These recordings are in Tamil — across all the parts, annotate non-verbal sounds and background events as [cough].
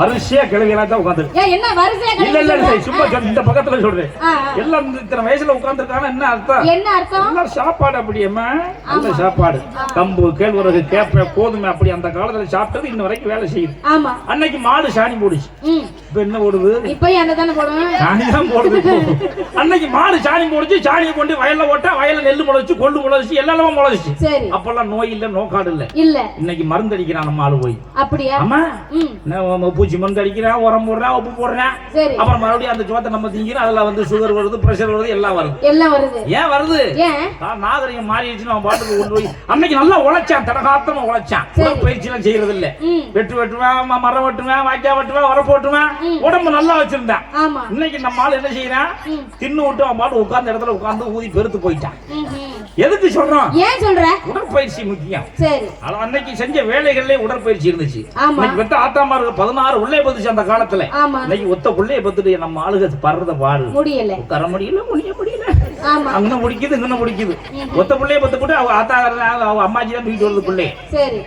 வரிசையா கிழவியெல்லாம் தான் வரிசையா இல்ல இல்ல சும்மா. இந்த பக்கத்துல சொல்றேன். எல்லாம் இத்தனை வயசுல உட்கார்ந்துருக்காங்க என்ன அர்த்தம்? என்ன அர்த்தம்? எல்லாம் சாப்பாடு அப்படியேம்மா நல்ல சாப்பாடு. கம்பு கேழ்வரகு கேப்ப கோதுமை அப்படி அந்த காலத்துல சாப்பிட்டது இன்ன வரைக்கும் வேலை செய்யுது. அன்னைக்கு மாடு சாணி போடுச்சு. இப்ப என்ன போடுவேன் சாணி தான் போடுது. அன்னைக்கு மாடு சாணி போடுச்சு சாணியை கொண்டு வயல்ல ஓட்ட வயல்ல நெல்லு முளைச்சு கொள்ளு முளைச்சு எல்லாம் முளைச்சு. அப்பெல்லாம் நோய் இல்ல நோக்காடு இல்ல. இல்ல. இன்னைக்கு மருந்து அடிக்கிறான் நம்ம ஆளு போய். அப்படியா? ஆமா. பூச்சி மருந்து அடிக்கிறான் உரம் போடுறான் உப்பு போடுறான். அப்புறம் மறுபடியும் அந்த சோத்தை நம்ம திங்கிறோம் அதுல வந்து சுகர் வருது பிரஷர் வருது எல்லாம் வருது. எல்லாம் வருது. ஏன் வருது? நாகரிகம் மாறிடுச்சுன்னு அவன் பாட்டுக்கு கொண்டு போய் அன்னைக்கு நல்லா உழைச்சான் தடகாத்தமா உழைச்சான். பயிற்சி எல்லாம் செய்யறது இல்ல வெட்டு வெட்டுவேன் மரம் வெட்டுவேன் வாய்க்கா வெட்டுவேன் உரம் போட்டுவேன். உடம்பு நல்லா வச்சிருந்தேன். இன்னைக்கு நம்ம ஆளு என்ன செய்யறான்? தின்னு விட்டு அவன் பாட்டு உட்கார்ந்த இடத்துல உட்கார்ந்து ஊதி பெருத்து போயிட்டான். எதுக்கு சொல்றோம்? ஏன் சொல்ற? உடற்பயிற்சி முக்கியம். சரி. ஆனா அன்னைக்கு செஞ்ச வேலைகள்லயே உடற்பயிற்சி இருந்துச்சு. இன்னைக்கு பெத்த ஆத்தாமாருக்கு பதினாறு உள்ளே பத்துச்சு அந்த காலத்துல. இன்னைக்கு ஒத்த புள்ளைய பத்துட்டு நம்ம ஆளுக படுறத பாடு. முடியல. உட்கார முடியல முடிய முடியல. அங்கே முடிக்குது இங்கே முடிக்குது. ஒத்த பிள்ளைய பத்து போட்டு அவங்க ஆத்தா அவங்க அம்மாச்சி தான் தூக்கிட்டு வருது பிள்ளை. சரி.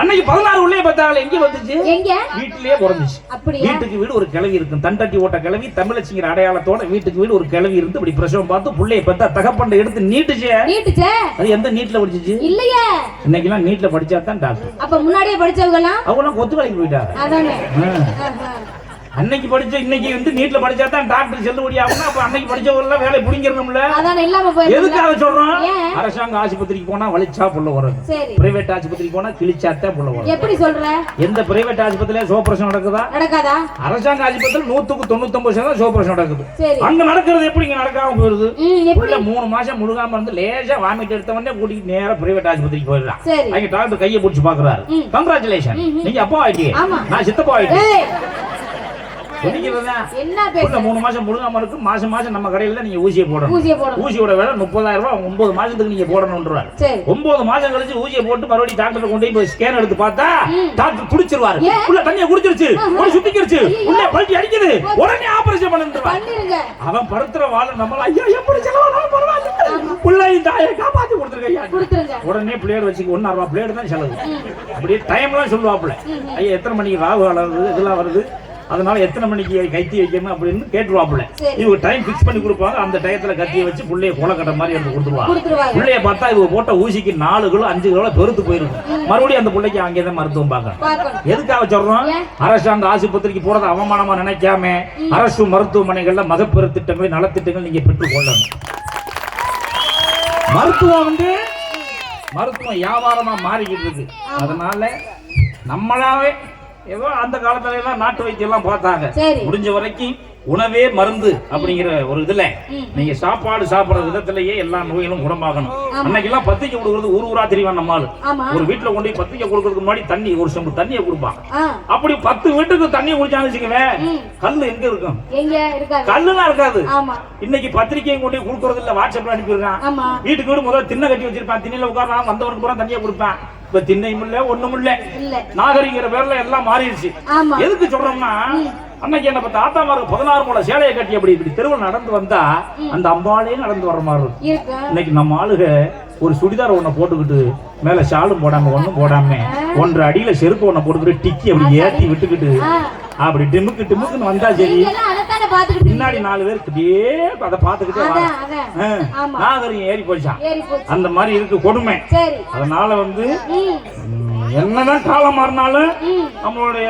அன்னைக்கு பதினாறு உள்ளே பார்த்தாங்களே எங்க வந்துச்சு? எங்க? வீட்டிலேயே பிறந்துச்சு. வீட்டுக்கு வீடு ஒரு கிழவி இருக்கும். தண்டட்டி ஓட்ட கிழவி தமிழச்சிங்கிற அடையாளத்தோட வீட்டுக்கு வீடு ஒரு கிழவி இருந்து இப்படி பிரசவம் பார்த்து புள்ளைய பார்த்தா தகப்பண்டை எடுத்து நீட்டுச்சு. நீட்டுச்சே? அது எந்த நீட்ல படிச்சிச்சு? இல்லையே. இன்னைக்கெல்லாம் நீட்ல படிச்சா தான் டாக்டர். அப்ப முன்னாடியே படிச்சவங்க எல்லாம் அவங்களாம் கொத்து வேலைக்கு போயிட்டாங்க. அன்னைக்கு படிச்ச இன்னைக்கு வந்து நீட்ல படிச்சா தான் டாக்டர் செல்லுபடி ஆகும்னா அப்ப அன்னைக்கு படிச்சவங்க வேலை பிடிங்கிறோம்ல எதுக்காக சொல்றோம்? அரசாங்க ஆஸ்பத்திரிக்கு போனா வலிச்சா புள்ள வரும் பிரைவேட் ஆஸ்பத்திரிக்கு போனா கிழிச்சாத்தான் புள்ள வரும் எப்படி சொல்ற? எந்த பிரைவேட் ஆஸ்பத்திரியில சோப்ரேஷன் நடக்குதா? நடக்காதா? அரசாங்க ஆஸ்பத்திரியில் நூத்துக்கு தொண்ணூத்தொன்பது சதவீதம் சோப்ரேஷன் நடக்குது. அங்க நடக்கிறது எப்படி இங்க நடக்காம போயிருது? புள்ள மூணு மாசம் முழுகாம இருந்து லேசா வாமிட் எடுத்தவொடனே கூட்டிட்டு நேரா பிரைவேட் ஆஸ்பத்திரிக்கு சரி. அங்க டாக்டர் கையை பிடிச்சி பாக்குறாரு. கங்க்ராச்சுலேஷன். நீங்க அப்பா ஆயிட்டீங்க. நான் சித்தப்பா ஆயிட்டேன். என்ன மூணு மாசம் முழுகாம இருக்கு. மாசம் மாசம் நம்ம கடையில நீங்க ஊசியை போடணும். ஊசிய போடணும். ஊசியோட விலை முப்பதாயிரம் ரூபாய். ஒன்பது மாசத்துக்கு நீங்க போடணும்ன்றாரு ஒன்பது மாசம் கழிச்சு ஊசியை போட்டு மறுபடியும் டாக்டர் கொண்டு போய் ஸ்கேன் எடுத்து பார்த்தா. டாக்டர் குடிச்சிருவாரு? உள்ள தண்ணியை குடிச்சிருச்சு. சுத்திக்கிருச்சு. உள்ள பல்ட்டி அடிக்குது. உடனே ஆபரேஷன் பண்ணிருங்க. அவன் படுத்துற வாழ நம்மள ஐயா எப்படி செலவானாலும் பரவாயில்ல. பிள்ளையும் தாயை காப்பாத்தி கொடுத்துருக்க ஐயா. கொடுத்துருங்க. உடனே பிளேடு வச்சுக்க ஒன்னு பிளேடு தான் செலவு. அப்படியே டைம்லாம் சொல்லுவாப்புல. ஐயா எத்தனை மணிக்கு ராகு வருது இதெல்லாம் வருது? அதனால எத்தனை மணிக்கு கைத்தி வைக்கணும் அப்படின்னு கேட்டுருவாப்புல. இவங்க டைம் ஃபிக்ஸ் பண்ணி கொடுப்பாங்க. அந்த டயத்துல கத்தியை வச்சு புள்ளைய கொலை கட்ட மாதிரி எடுத்து கொடுத்துருவாங்க. பிள்ளைய பார்த்தா இவங்க போட்ட ஊசிக்கு நாலு கிலோ அஞ்சு கிலோ பெருத்து போயிருக்கும். மறுபடியும் அந்த பிள்ளைக்கு அங்கே தான் மருத்துவம் பார்க்கணும். எதுக்காக சொல்றோம்? அரசாங்க ஆஸ்பத்திரிக்கு போறத அவமானமா நினைக்காம அரசு மருத்துவமனைகள்ல மகப்பேறு திட்டங்கள் நலத்திட்டங்கள் நீங்க பெற்றுக் கொள்ளணும். மருத்துவம் வந்து மருத்துவம் வியாபாரமா மாறிக்கிட்டு இருக்கு. அதனால நம்மளாவே ஏதோ அந்த காலத்துல எல்லாம் நாட்டு வைத்தியம் எல்லாம் பார்த்தாங்க முடிஞ்ச வரைக்கும் உணவே மருந்து அப்படிங்கிற ஒரு இதுல. நீங்க சாப்பாடு சாப்பிடுற விதத்திலேயே எல்லா நோய்களும் குணமாகணும். அன்னைக்கு எல்லாம் பத்திரிக்கை கொடுக்கறது ஊர் ஊரா தெரியும் நம்ம ஆளு? ஆமா. ஒரு வீட்டுல கொண்டு போய் பத்திரிக்கை கொடுக்கறதுக்கு முன்னாடி தண்ணி ஒரு சொம்பு தண்ணியை கொடுப்பான் ஆ. அப்படி பத்து வீட்டுக்கு தண்ணி குடிச்சான்னு வச்சுக்கவேன் ம். கல்லு எங்க இருக்கும்? கல்லுலாம் இருக்காது. இன்னைக்கு பத்திரிக்கையும் கொண்டு கொடுக்கறது இல்ல வாட்ஸ்அப்ல அனுப்பிடுறான். வீட்டுக்கு வீடு முதல்ல திண்ணை கட்டி வச்சிருப்பான். திண்ணையில உட்காரலாம் வந்தவனுக்கு பூரா தண்ணியை கொடுப்பான். இப்ப திண்ணையும் இல்ல ஒண்ணும் இல்ல. நாகரிகிற பேர்ல எல்லாம் மாறிடுச்சு. எதுக்கு சொல்றோம்னா அன்னைக்கு என்ன பத்த ஆத்தாமாருக்கு பதினாறு மூல சேலையை கட்டி அப்படி இப்படி தெருவில் நடந்து வந்தா அந்த அம்பாலே நடந்து வர மாதிரி இருக்கும். இருக்கு? இன்னைக்கு நம்ம ஆளுக ஒரு சுடிதார் ஒண்ண போட்டுக்கிட்டு மேல ஷாலும் போடாம ஒண்ணும் போடாம ஒன்றரை அடியில செருப்பு ஒண்ண போட்டுக்கிட்டு டிக்கி அப்படி ஏத்தி விட்டுக்கிட்டு அப்படி டிமுக்கு டிமுக்குன்னு வந்தா சரி. பாத்துக்கிட்டு பின்னாடி நாலு பேர் இப்படியே அதை பார்த்துக்கிட்டே வர அதான். அதான் ஆமா. நாகரிகம் ஏறி போச்சு? அந்த மாதிரி இருக்கு கொடுமை. அதனால வந்து என்னதான் காலம் மாறினாலும் நம்மளுடைய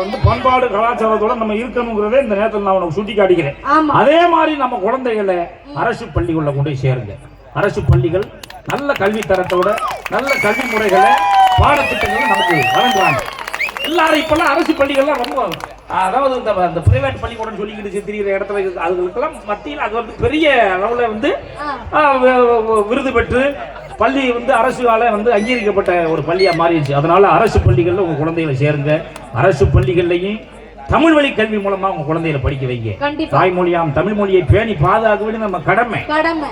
வந்து பண்பாடு கலாச்சாரத்தோட நம்ம இருக்கணுங்கிறதே இந்த நேரத்தில் நான் உனக்கு சுட்டி காட்டிக்கிறேன். அதே மாதிரி நம்ம குழந்தைகளை அரசு பள்ளிகளில் கொண்டு போய் சேருங்க. அரசு பள்ளிகள் நல்ல கல்வி தரத்தோட நல்ல கல்வி முறைகளை பாடத்திட்டங்களை நமக்கு வழங்குறாங்க. எல்லாரும் இப்பெல்லாம் அரசு பள்ளிகள்லாம் ரொம்ப அதாவது இந்த இந்த பிரைவேட் பள்ளிக்கூடம் சொல்லிக்கிட்டு திரிகிற இடத்துல. அதுகளுக்கெல்லாம் மத்தியில் அது வந்து பெரிய அளவில் வந்து விருது பெற்று பள்ளி வந்து அரசால வந்து அங்கீகரிக்கப்பட்ட ஒரு பள்ளியா மாறிடுச்சு. அதனால அரசு பள்ளிகள்ல உங்க குழந்தைகளை சேருங்க. அரசு பள்ளிகள்லையும் தமிழ் வழி கல்வி மூலமா உங்க குழந்தைகளை படிக்க வைங்க. தாய்மொழியாம் தமிழ் மொழியை பேணி பாதுகாக்க வேண்டியது நம்ம கடமை.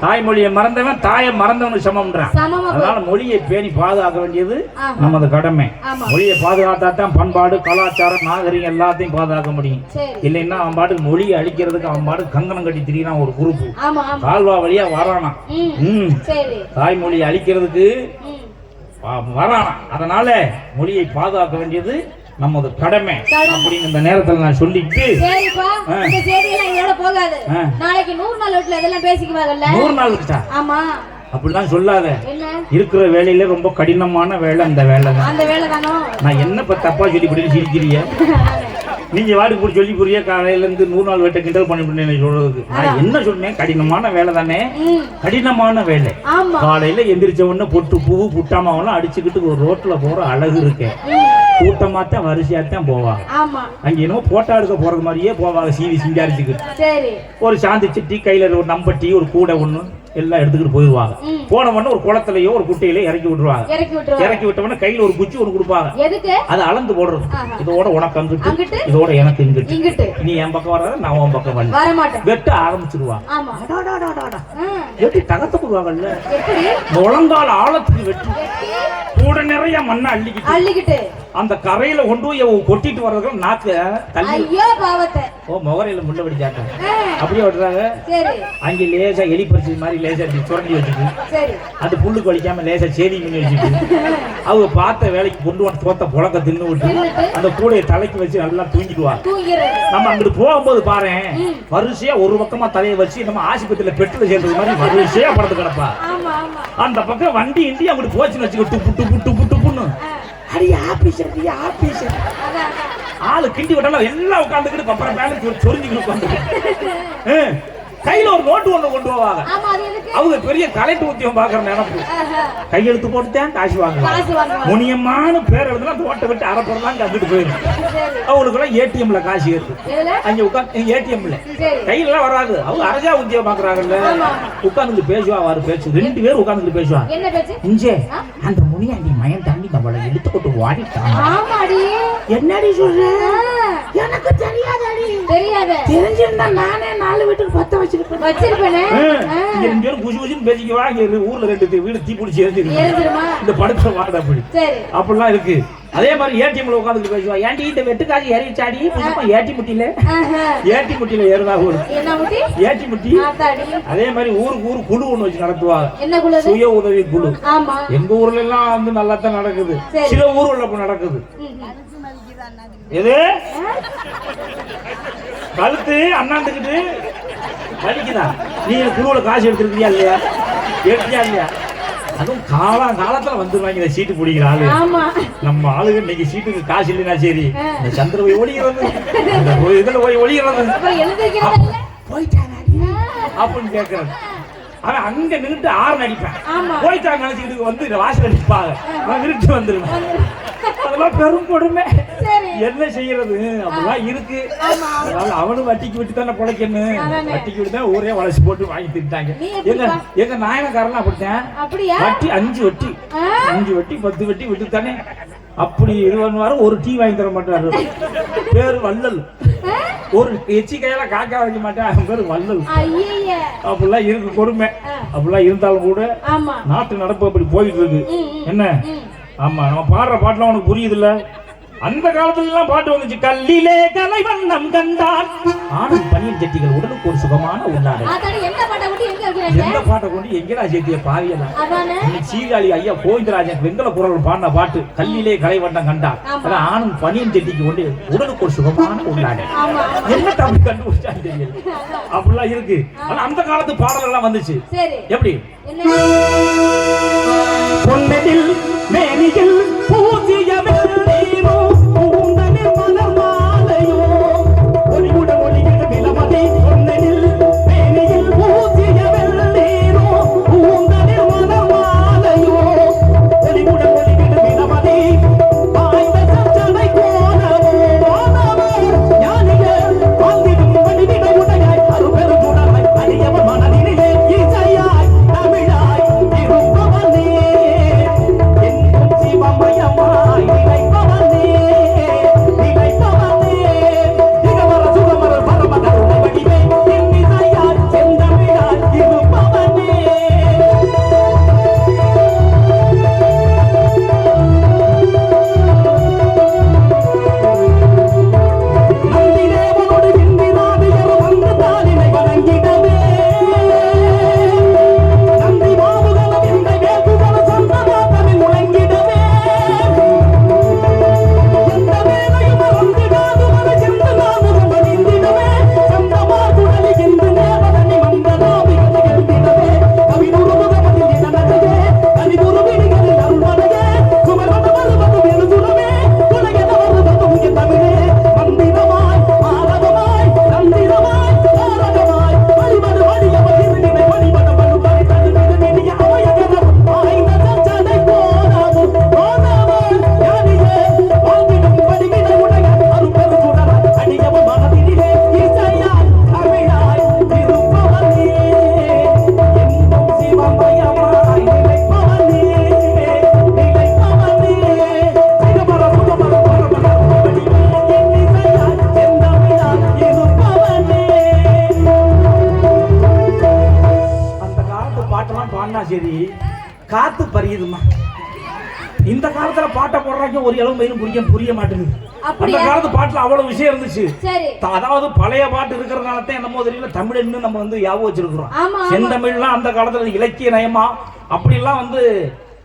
தாய்மொழியை மறந்தவன் தாயை மறந்தவனு சமம்ன்றான். அதனால மொழியை பேணி பாதுகாக்க வேண்டியது. நமது கடமை. மொழியை பாதுகாத்தா தான் பண்பாடு கலாச்சாரம் நாகரிகம் எல்லாத்தையும் பாதுகாக்க முடியும். இல்லைன்னா அவன் பாட்டுக்கு மொழியை அழிக்கிறதுக்கு அவன் பாட்டுக்கு கங்கணம் கட்டி திரியிறான் ஒரு குரூப் கால்வா வழியா வரானாம் ம். தாய்மொழியை அழிக்கிறதுக்கு ம். வ- வரானாம் அதனால மொழியை பாதுகாக்க வேண்டியது நமது கடமை. அப்படின்னு இந்த நேரத்துல நான் சொல்லிட்டு சரிப்பா. இந்த செய்தியெல்லாம் இதோட போகாது. ஆ. நாளைக்கு நூறு நாள் வீட்டுல இதெல்லாம் பேசிக்குவாங்கல்ல. நூறு நாள் இருக்கா ஆமா. அப்படிலாம் சொல்லாத. இருக்கிற வேலையில ரொம்ப கடினமான வேலை அந்த வேலை தான் அந்த வேலை தானோ நான் என்ன இப்ப தப்பா சொல்லி இப்படி சிரிக்கிறீங்க? நீங்க வாடி போய் சொல்லி புரிய காலையில இருந்து நூறு நாள் வேட்டை கிண்டல் பண்ணி சொல்றதுக்கு. நான் என்ன சொன்னேன்? கடினமான வேலை தானே கடினமான வேலை. காலையில எந்திரிச்ச உடனே பொட்டு பூவு புட்டாமாவெல்லாம் அடிச்சுக்கிட்டு ஒரு ரோட்ல போற அழகு இருக்கேன் ம், கூட்டமாத்தான் வரிசையாத்தான் போவாங்க ஆமா. அங்க என்னமோ போட்டோ எடுக்க போறது மாதிரியே போவாங்க சீவி சிங்காரிச்சுக்கிட்டு. சரி. ஒரு சாந்தி சிட்டி கையில ஒரு நம்பட்டி ஒரு கூடை ஒண்ணு. எல்லாம் எடுத்துக்கிட்டு போயிடுவாங்க. போன உடனே ஒரு குளத்துலயோ ஒரு குட்டையிலயோ இறக்கி விட்டுருவாங்க. இறக்கி விட்டுருவா இறக்கி விட்ட உடனே கையில ஒரு குச்சி ஒன்று கொடுப்பாங்க. அதை அளந்து போடுறது. இதோட உனக்கு அங்கிட்டு? இதோட எனக்கு இங்கிட்டு. நீ என் பக்கம் வர்றத நான் உன் பக்கம் வரல வெட்ட ஆரம்பிச்சிருவாங்க. வெட்டி தகத்த போடுவாங்கல்ல முழங்கால் ஆழத்துக்கு வெட்டி. கூட நிறைய மண்ணை அள்ளிக்கிட்டு. அள்ளிக்கிட்டு. அந்த கரையில கொண்டு போய் கொட்டிட்டு வர்றதுக்கு நாக்கு தள்ளி ஐயோ பாவத்தை. ஓ முகரையில முள்ள ஆ, அப்படியே விட்டுறாங்க அங்கே லேசா எலி பறிச்சது மாதிரி லேசா சுரண்டி வச்சுட்டு அந்த புல்லுக்கு வலிக்காம லேசா சேதி பண்ணி வச்சுட்டு அவங்க பார்த்த வேலைக்கு கொண்டு வந்து தோத்த புழக்க தின்னு விட்டு அந்த கூடையை தலைக்கு வச்சு நல்லா தூங்கிறது. நம்ம அங்கிட்டு போகும்போது பாரு வரிசையா ஒரு பக்கமா தலையை வச்சு நம்ம ஆஸ்பத்திரியில பெட்ரோல் சேர்ந்தது மாதிரி வரிசையா படுத்து கிடப்பா. அந்த பக்கம் வண்டி இண்டி அங்கிட்டு போச்சுன்னு வச்சுக்க டுப்பு டுப்பு டுப்பு டுப்புன்னு. ஆ, அடி ஆபீசர் அடி ஆபீசர். ஆளு கிண்டி விட்டாலும் எல்லாம் உட்காந்துக்கிட்டு அப்புறம் மேல சொரிஞ்சுக்கிட்டு உட்காந்து [laughs] கையில ஒரு நோட்டு ஒண்ணு கொண்டு போவாங்க அவங்க பெரிய கலெக்டர் உத்தியம் பாக்குற நினைப்பு. கையெழுத்து போட்டுதான் காசு வாங்குவாங்க முனியமான பேர் எழுதுனா தோட்ட விட்டு அரைப்பறலாம் கத்துட்டு போயிடும். அவங்களுக்கு எல்லாம் ஏடிஎம்ல காசு எதுல? அங்க உட்காந்து ஏடிஎம்ல கையில எல்லாம் வராது. அவங்க அரஜா உத்தியம் பாக்குறாங்கல்ல ஆமா. உட்கார்ந்து பேசுவா வாரு பேச்சு. ரெண்டு பேரும் உட்கார்ந்து பேசுவாங்க. இஞ்சே அந்த முனியாண்டி மயன் தாண்டி நம்மளை எடுத்துக்கிட்டு வாடிட்டான் ஆமாடி. என்னடி சொல்ற? எனக்கு தெரியாதடி. தெரியாத. தெரிஞ்சிருந்தா நானே நாலு வீட்டுக்கு பத்த வச்சிருப்பேன். வச்சிருப்பேனே? ரெண்டு பேரும் குசு குசுன்னு பேசிக்கவா? ஊர்ல ரெண்டு வீடு தீ பிடிச்சி எரிஞ்சிருக்கு இந்த படத்துல வாட அப்படி சரி. அப்படிலாம் இருக்கு. அதே மாதிரி ஏடிஎம்ல உட்காந்துட்டு பேசுவா. ஏன்டி இந்த வெட்டுக்காசி ஏறிச்சாடி புதுமா ஏடி முட்டியில ஆஹா. ஏடி முட்டியில ஏறுதா ஒரு என்ன முட்டி ஏடி முட்டி ஆத்தாடி. அதே மாதிரி ஊருக்கு ஊர் குழு ஒண்ணு வச்சு நடத்துவாங்க சுய உதவி குழு. எங்க ஊர்ல எல்லாம் வந்து நல்லா தான் நடக்குது. சில ஊர்ல அப்ப நடக்குது. எது? கழுத்து அண்ணாந்துக்கிட்டு வலிக்குதா? நீ குழுவுல காசு எடுத்துருக்கியா இல்லையா? எடுத்தியா இல்லையா? அதுவும் காலம் காலத்துல வந்துருவாங்க இந்த சீட்டு பிடிக்கிற ஆளு. நம்ம ஆளுங்க இன்னைக்கு சீட்டுக்கு காசு இல்லைனா சரி. இந்த சந்திர போய் போய் இதுல போய் ஆ, அப்படின்னு கேட்கறது அவன் அங்க நின்னுட்டு ஆறு நடிப்பேன் போயிட்டாங்க நினைச்சுக்கிட்டு வந்து இந்த வாசல் நிற்பாங்க நான் விருட்டு வந்துருவேன். அதெல்லாம் பெரும் கொடுமை. என்ன செய்யறது? அப்படிலாம் இருக்கு. அதனால அவனும் வட்டிக்கு விட்டு தானே பிழைக்கணும். வட்டிக்கு விட்டு தான் ஊரே வளர்ச்சி போட்டு வாங்கி திட்டாங்க எங்க? எங்க நாயனக்காரன் அப்படித்தான். வட்டி அஞ்சு வட்டி. அஞ்சு வட்டி பத்து வட்டி விட்டு தானே அப்படி இருவன் ஒரு டீ வாங்கி தர மாட்டாரு. பேரு வள்ளல். ஒரு எச்சி கையில காக்கா வைக்க மாட்டேன். அவன் பேரு வள்ளல். அப்படிலாம் இருக்கு கொடுமை. அப்படிலாம் இருந்தாலும் கூட நாட்டு நடப்பு அப்படி போயிட்டு இருக்கு. என்ன. ஆமா நம்ம பாடுற பாட்டுலாம் உனக்கு புரியுது இல்ல அந்த காலத்துல எல்லாம் பாட்டு வந்துச்சு கல்லிலே கலை வண்ணம் கண்டான் ஆணும் பனியன் ஜட்டிகள் உடலுக்கு ஒரு சுகமான ஆத்தாடி எந்த பாட்டை கொண்டு எங்கடா சேர்த்திய இன்னைக்கு சீர்காழி ஐயா கோவிந்தராஜன் வெங்கல குரல் பாடின பாட்டு கல்லிலே கலை வண்ணம் கண்டான். அதான் ஆணும் பனியன் ஜட்டிக்கு கொண்டு உடலுக்கு ஒரு சுகமான ஆமா. என்ன தமிழ் கண்டுபிடிச்சான்னு தெரியல. அப்படிலாம் இருக்கு. ஆனா அந்த காலத்து பாடல் எல்லாம் வந்துச்சு எப்படி? பொன்னதில் மேனியில் பூஜிய சரி காத்து பறியுதுமா இந்த காலத்துல பாட்டை போடுறாங்க ஒரு இளவு பையனும் புரிய புரிய மாட்டேங்குது. அந்த? காலத்து பாட்டுல அவ்வளவு விஷயம் இருந்துச்சு. அதாவது பழைய பாட்டு இருக்கிறனால தான் என்னமோ தெரியல தமிழ் இன்னும் நம்ம வந்து ஞாபகம் வச்சிருக்கிறோம். செந்தமிழ்லாம் அந்த காலத்துல இலக்கிய நயமா அப்படிலாம் வந்து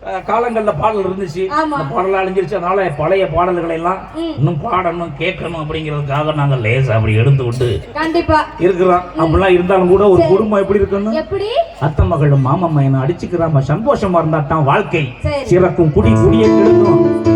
காலங்கள்ல பாடல் இருந்துச்சு. ஆமா. அந்த பாடல் அழிஞ்சிருச்சு. அதனால பழைய பாடல்களை எல்லாம். இன்னும் பாடணும் கேட்கணும் அப்படிங்கிறதுக்காக நாங்க லேசா அப்படி எடுத்து விட்டு கண்டிப்பா. இருக்கிறோம். அப்படிலாம் இருந்தாலும் கூட ஒரு குடும்பம் எப்படி இருக்கணும் எப்படி? அத்தை மகளும் மாமா மையனும் அடிச்சுக்கிறாம சந்தோஷமா இருந்தா தான் வாழ்க்கை. சிறக்கும் குடி குடியை கெடுக்கும்.